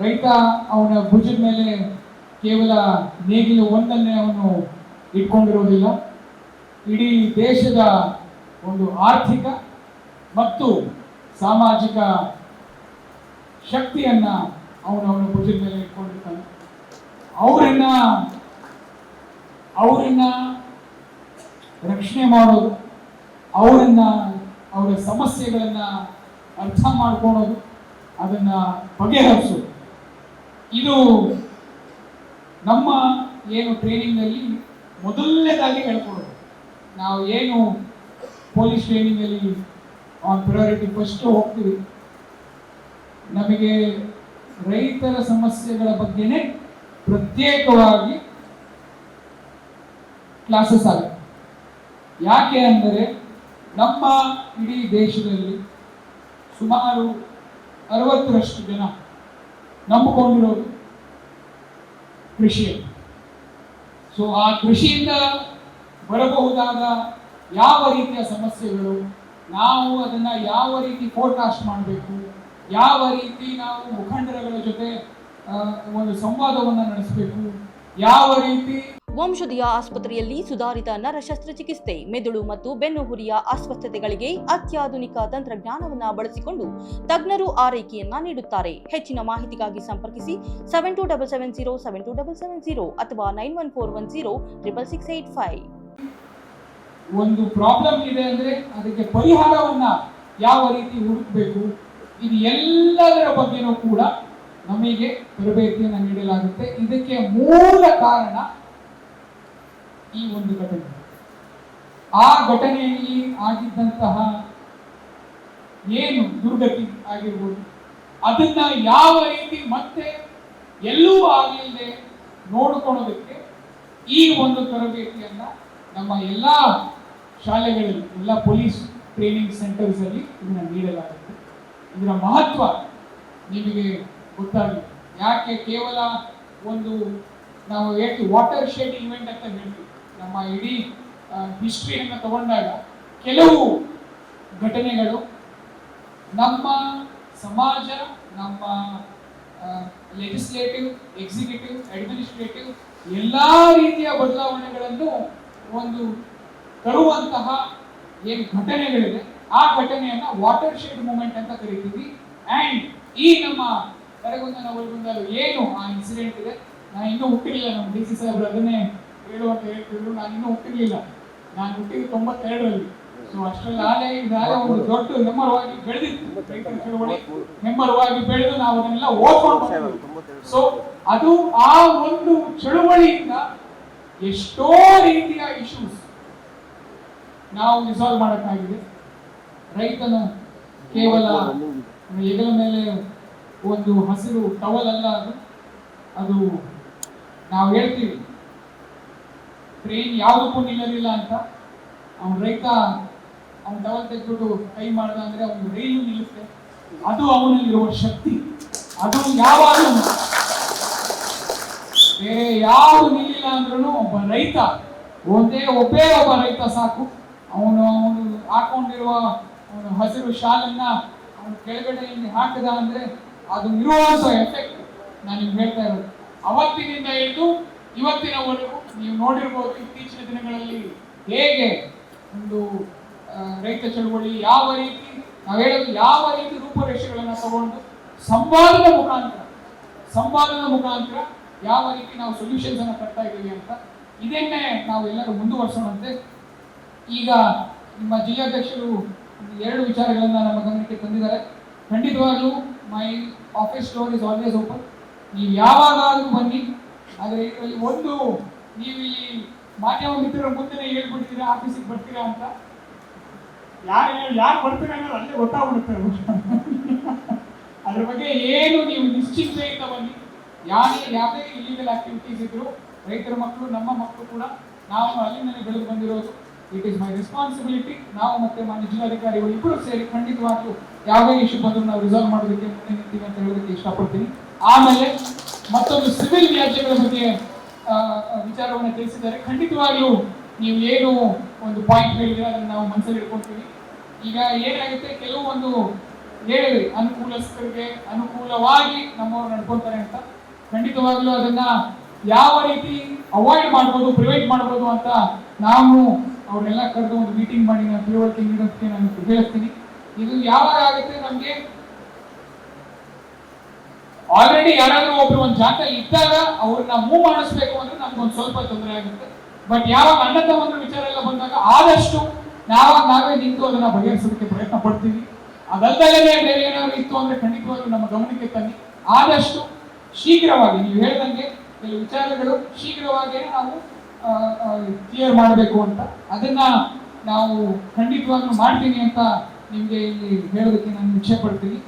ರೈತ ಅವನ ಭುಜದ ಮೇಲೆ ಕೇವಲ ನೇಗಿಲು ಒಂದನ್ನೇ ಅವನು ಇಟ್ಕೊಂಡಿರೋದಿಲ್ಲ ಇಡೀ ದೇಶದ ಒಂದು ಆರ್ಥಿಕ ಮತ್ತು ಸಾಮಾಜಿಕ ಶಕ್ತಿಯನ್ನ ಅವನು ಅವನ ಭುಜದ ಮೇಲೆ ಇಟ್ಕೊಂಡಿರ್ತಾನೆ. ಅವರನ್ನ ಅವರನ್ನ ರಕ್ಷಣೆ ಮಾಡೋದು, ಅವರನ್ನ ಅವರ ಸಮಸ್ಯೆಗಳನ್ನ ಅರ್ಥ ಮಾಡ್ಕೊಳೋದು, ಅದನ್ನ ಬಗೆಹರಿಸೋದು. ಇದು ನಮ್ಮ ಏನು ಟ್ರೈನಿಂಗಲ್ಲಿ ಮೊದಲನೇದಾಗಿ ಹೇಳ್ಕೊಡೋದು. ನಾವು ಏನು ಪೊಲೀಸ್ ಟ್ರೈನಿಂಗಲ್ಲಿ ಆನ್ ಪ್ರಯಾರಿಟಿ ಫಸ್ಟ್ ಹೋಗ್ತೀವಿ. ನಮಗೆ ರೈತರ ಸಮಸ್ಯೆಗಳ ಬಗ್ಗೆನೇ ಪ್ರತ್ಯೇಕವಾಗಿ ಕ್ಲಾಸಸ್ ಆಗುತ್ತೆ. ಯಾಕೆ ಅಂದರೆ ನಮ್ಮ ಇಡೀ ದೇಶದಲ್ಲಿ ಸುಮಾರು ಅರವತ್ತರಷ್ಟು ಜನ ನಂಬಿಕೊಂಡಿರೋದು ಕೃಷಿ ಸೊ ಆ ಕೃಷಿಯಿಂದ ಬರಬಹುದಾದ ಯಾವ ರೀತಿಯ ಸಮಸ್ಯೆಗಳು, ನಾವು ಅದನ್ನ ಯಾವ ರೀತಿ ಫೋರ್ಕಾಸ್ಟ್ ಮಾಡಬೇಕು, ಯಾವ ರೀತಿ ನಾವು ಮುಖಂಡರುಗಳ ಜೊತೆ ಒಂದು ಸಂವಾದವನ್ನು ನಡೆಸಬೇಕು, ಯಾವ ರೀತಿ ವಂಶದಿಯ ಆಸ್ಪತ್ರೆಯಲ್ಲಿ ಸುಧಾರಿತ ನರ ಶಸ್ತ್ರಚಿಕಿತ್ಸೆ ಮೆದುಳು ಮತ್ತು ಬೆನ್ನುಹುರಿಯ ಅಸ್ವಸ್ಥತೆಗಳಿಗೆ ಅತ್ಯಾಧುನಿಕ ತಂತ್ರಜ್ಞಾನವನ್ನು ಬಳಸಿಕೊಂಡು ತಜ್ಞರು ಆರೈಕೆಯನ್ನ ನೀಡುತ್ತಾರೆ. ಹೆಚ್ಚಿನ ಮಾಹಿತಿಗಾಗಿ ಸಂಪರ್ಕಿಸಿ seven two double seven zero seven two double seven zero ಅಥವಾ nine one four one zero triple six eight five ಒಂದು ಪ್ರಾಬ್ಲಮ್ ಇದೆ ಅಂದ್ರೆ ಅದಕ್ಕೆ ಪರಿಹಾರವನ್ನ ಯಾವ ರೀತಿ ಹುಡುಕಬೇಕು ಇದು ಎಲ್ಲದರ ಬಗ್ಗೆನೂ ಕೂಡ ನಮಗೆ ತರಬೇತಿಯನ್ನು ನೀಡಲಾಗುತ್ತೆ. ಇದಕ್ಕೆ ಮೂಲ ಕಾರಣ ಈ ಒಂದು ಘಟನೆ. ಆ ಘಟನೆಯಲ್ಲಿ ಆಗಿದ್ದಂತಹ ಏನು ದುರ್ಗತಿ ಆಗಿರ್ಬೋದು, ಅದನ್ನ ಯಾವ ರೀತಿ ಮತ್ತೆ ಎಲ್ಲೂ ಆಗಲಿಲ್ಲದೆ ನೋಡಿಕೊಳ್ಳೋದಕ್ಕೆ ಈ ಒಂದು ತರಬೇತಿಯನ್ನ ನಮ್ಮ ಎಲ್ಲ ಶಾಲೆಗಳಲ್ಲಿ, ಎಲ್ಲ ಪೊಲೀಸ್ ಟ್ರೈನಿಂಗ್ ಸೆಂಟರ್ಸ್ ಅಲ್ಲಿ ಇದನ್ನ ನೀಡಲಾಗುತ್ತೆ. ಇದರ ಮಹತ್ವ ನಿಮಗೆ ಗೊತ್ತಾಗುತ್ತೆ. ಯಾಕೆ ಕೇವಲ ಒಂದು ನಾವು ಹೇಳ್ತೀವಿ ವಾಟರ್ ಶೆಡ್ ಇವೆಂಟ್ ಅಂತ ಹೇಳ್ತೀವಿ. ನಮ್ಮ ಇಡೀ ಹಿಸ್ಟ್ರಿಯನ್ನು ತಗೊಂಡಾಗ ಕೆಲವು ಘಟನೆಗಳು ನಮ್ಮ ಸಮಾಜ, ನಮ್ಮ ಲೆಜಿಸ್ಲೇಟಿವ್ ಎಕ್ಸಿಕ್ಯೂಟಿವ್ ಅಡ್ಮಿನಿಸ್ಟ್ರೇಟಿವ್ ಎಲ್ಲ ರೀತಿಯ ಬದಲಾವಣೆಗಳನ್ನು ಒಂದು ತರುವಂತಹ ಏನು ಘಟನೆಗಳಿದೆ, ಆ ಘಟನೆಯನ್ನ ವಾಟರ್ ಶೆಡ್ ಮೂಮೆಂಟ್ ಅಂತ ಕರಿತೀವಿ. ಆ್ಯಂಡ್ ಈ ನಮ್ಮ ಕರಗುಂದ ನಾವು ಏನು ಆ ಇನ್ಸಿಡೆಂಟ್ ಇದೆ? ನಾನು ಇನ್ನೂ ಹುಟ್ಟಿಲ್ಲ ನಮ್ಮ ಡಿ ಸಿ ಸಾಹೇಬ್ರು ಅದನ್ನೇ ಹೇಳು ಅಂತ ಹೇಳ್ತಿದ್ರು, ನಾನು ಇನ್ನೂ ಹುಟ್ಟಿರಲಿಲ್ಲ. ನಾನು ಹುಟ್ಟಿದ್ದು ತೊಂಬತ್ತೆರಡರಲ್ಲಿ. ಸೊ ಅಷ್ಟರಲ್ಲಿ ಆಲೆ ಇದಾಲೆ ಒಂದು ದೊಡ್ಡ ಹೆಮ್ಮರವಾಗಿ ಬೆಳೆದಿತ್ತು. ರೈತರ ಚಳವಳಿ ಹೆಮ್ಮರವಾಗಿ ಬೆಳೆದು ನಾವು ಅದನ್ನೆಲ್ಲ ಓದ್ಕೊಂಡು. ಸೊ ಅದು ಆ ಒಂದು ಚಳುವಳಿಯಿಂದ ಎಷ್ಟೋ ರೀತಿಯ ಇಶ್ಯೂಸ್ ನಾವು ರಿಸಾಲ್ವ್ ಮಾಡಕ್ಕಾಗಿದೆ. ರೈತನು ಕೇವಲ ಹೆಗಲ ಮೇಲೆ ಒಂದು ಹಸಿರು ಟವಲ್ ಅಲ್ಲ ಅದು. ಅದು ನಾವು ಹೇಳ್ತೀವಿ. ಟ್ರೈನ್ ಯಾವುದಕ್ಕೂ ನಿಲ್ಲಲಿಲ್ಲ ಅಂತ. ಅವ್ನ ರೈತ, ಅವನ ಡಬಲ್ ತೆಗೆದ್ಬಿಟ್ಟು ಕೈ ಮಾಡ್ದ ಅಂದ್ರೆ ಅವನು ರೈಲು ನಿಲ್ಲುತ್ತೆ ಅದು ಅವನಲ್ಲಿರುವ ಶಕ್ತಿ. ಅದು ಯಾವಾಗಲೂ ಬೇರೆ ಯಾವ ನಿಲ್ಲಿಲ್ಲ ಅಂದ್ರೂ ಒಬ್ಬ ರೈತ, ಒಂದೇ ಒಬ್ಬೇ ಒಬ್ಬ ರೈತ ಸಾಕು. ಅವನು ಅವನು ಹಾಕೊಂಡಿರುವ ಅವನ ಹಸಿರು ಶಾಲನ್ನ ಅವನು ಕೆಳಗಡೆ ಇಲ್ಲಿ ಹಾಕಿದ ಅಂದ್ರೆ ಅದು ಇರುವಂತ ಎಫೆಕ್ಟ್ ನಾನು ಹೇಳ್ತಾ ಇರೋದು. ಅವತ್ತಿನಿಂದ ಹಿಡಿದು ಇವತ್ತಿನವರೆಗೂ ನೀವು ನೋಡಿರ್ಬೋದು ಇತ್ತೀಚಿನ ದಿನಗಳಲ್ಲಿ ಹೇಗೆ ಒಂದು ರೈತ ಚಳುವಳಿ ಯಾವ ರೀತಿ, ನಾವು ಹೇಳೋದು ಯಾವ ರೀತಿ ರೂಪರೇಷೆಗಳನ್ನು ತಗೊಂಡು ಸಂವಾದದ ಮುಖಾಂತರ ಸಂವಾದದ ಮುಖಾಂತರ ಯಾವ ರೀತಿ ನಾವು ಸೊಲ್ಯೂಷನ್ಸ್ ಅನ್ನು ತರ್ತಾ ಇದ್ದೀವಿ ಅಂತ ಇದನ್ನೇ ನಾವು ಎಲ್ಲರೂ ಮುಂದುವರ್ಸೋಣಂತೆ. ಈಗ ನಿಮ್ಮ ಜಿಲ್ಲಾಧ್ಯಕ್ಷರು ಎರಡು ವಿಚಾರಗಳನ್ನ ನಮ್ಮ ಗಮನಕ್ಕೆ ತಂದಿದ್ದಾರೆ. ಖಂಡಿತವಾಗ್ಲೂ my office door is always open. ನೀವು ಯಾವಾಗಾದರೂ ಬನ್ನಿ ಆದರೆ ಇದರಲ್ಲಿ ಒಂದು ನೀವು ಇಲ್ಲಿ ಮಾಧ್ಯಮ ಮಿತ್ರರ ಮುಂದೆ ಹೇಳ್ಬಿಡ್ತೀರಾ, ಆಫೀಸಿಗೆ ಬರ್ತೀರಾ ಅಂತ? ಯಾರು ಯಾರು ಬರ್ತೀರಾ ಅನ್ನೋದು ಅಲ್ಲೇ ಗೊತ್ತಾಗ್ಬಿಡುತ್ತೆ ಅದ್ರ ಬಗ್ಗೆ ಏನು ನೀವು ನಿಶ್ಚಿಂತೆಯಿಂದ ಬನ್ನಿ. ಯಾರೇ, ಯಾವುದೇ ಇಲ್ಲಿಗಲ್ ಆಕ್ಟಿವಿಟೀಸ್ ಇದ್ರು ರೈತರ ಮಕ್ಕಳು, ನಮ್ಮ ಮಕ್ಕಳು ಕೂಡ ನಾವು ಅಲ್ಲಿಂದಲೇ ಬೆಳೆದು ಬಂದಿರೋದು. ಇಟ್ ಇಸ್ ಮೈ ರೆಸ್ಪಾನ್ಸಿಬಿಲಿಟಿ ನಾವು ಮತ್ತೆ ಮಾನ್ಯ ಜಿಲ್ಲಾಧಿಕಾರಿಗಳು ಇಬ್ಬರು ಸೇರಿ ಖಂಡಿತವಾಗ್ಲೂ ಯಾವುದೇ ಇಶ್ಯೂ ಬಂದರೂ ನಾವು ರಿಸಾಲ್ವ್ ಮಾಡೋದಕ್ಕೆ ಮುಂದೆ ನಿಂತೀವಿ ಅಂತ ಹೇಳೋದಕ್ಕೆ ಇಷ್ಟಪಡ್ತೀನಿ. ಆಮೇಲೆ ಮತ್ತೊಂದು ಸಿವಿಲ್ ವ್ಯಾಜ್ಯಗಳ ಬಗ್ಗೆ ವಿಚಾರವನ್ನು ತಿಳಿಸಿದ್ದಾರೆ. ಖಂಡಿತವಾಗ್ಲೂ ನೀವು ಏನು ಒಂದು ಪಾಯಿಂಟ್ ಹೇಳಿದ್ರೆ ಅದನ್ನು ನಾವು ಮನಸ್ಸಲ್ಲಿ ಇಟ್ಕೊಳ್ತೀವಿ. ಈಗ ಏನಾಗುತ್ತೆ? ಒಂದು ಹೇಳಿದ್ರಿ ಅನುಕೂಲಸ್ಥರಿಗೆ ಅನುಕೂಲವಾಗಿ ನಮ್ಮವ್ರು ನಡ್ಕೊತಾರೆ ಅಂತ. ಖಂಡಿತವಾಗಲೂ ಅದನ್ನ ಯಾವ ರೀತಿ ಅವಾಯ್ಡ್ ಮಾಡ್ಬೋದು ಪ್ರಿವೆಂಟ್ ಮಾಡ್ಬೋದು ಅಂತ ನಾವು ಅವ್ರನ್ನೆಲ್ಲ ಕರೆದು ಒಂದು ಮೀಟಿಂಗ್ ಮಾಡಿ, ನಾನು ತಿಳುವಳಿಕೆ ನೀಡೋದಕ್ಕೆ ನಾನು ಹೇಳ್ತೀನಿ ಇದು ಯಾವಾಗ ಆಗುತ್ತೆ? ನಮಗೆ ಆಲ್ರೆಡಿ ಯಾರಾದ್ರೂ ಒಬ್ರು ಒಂದು ಜಾತಲ್ಲಿ ಇದ್ದಾಗ ಅವ್ರನ್ನ ಮೂವ್ ಮಾಡಿಸ್ಬೇಕು ಅಂದ್ರೆ ನಮ್ಗೊಂದು ಸ್ವಲ್ಪ ತೊಂದರೆ ಆಗುತ್ತೆ. ಬಟ್ ಯಾವಾಗ ಅಣ್ಣ ತಮ್ಮ ವಿಚಾರ ಎಲ್ಲ ಬಂದಾಗ ಆದಷ್ಟು ನಾವಾಗ ನಾವೇ ನಿಂತು ಅದನ್ನ ಬಗೆಹರಿಸೋದಕ್ಕೆ ಪ್ರಯತ್ನ ಪಡ್ತೀವಿ. ಅದಲ್ದಲ್ಲೇ ಬೇರೆ ಏನಾದ್ರು ಇತ್ತು ಅಂದ್ರೆ ಖಂಡಿತವಾಗ್ಲೂ ನಮ್ಮ ಗಮನಕ್ಕೆ ತನ್ನಿ. ಆದಷ್ಟು ಶೀಘ್ರವಾಗಿ, ನೀವು ಹೇಳ್ದಂಗೆ ಕೆಲವು ವಿಚಾರಗಳು ಶೀಘ್ರವಾಗಿ ನಾವು ಕ್ಲಿಯರ್ ಮಾಡಬೇಕು ಅಂತ. ಅದನ್ನ ನಾವು ಖಂಡಿತವಾಗ್ಲೂ ಮಾಡ್ತೀನಿ ಅಂತ ನಿಮ್ಗೆ ಇಲ್ಲಿ ಹೇಳೋದಕ್ಕೆ ನಾನು ಇಚ್ಛೆ ಪಡ್ತೀನಿ.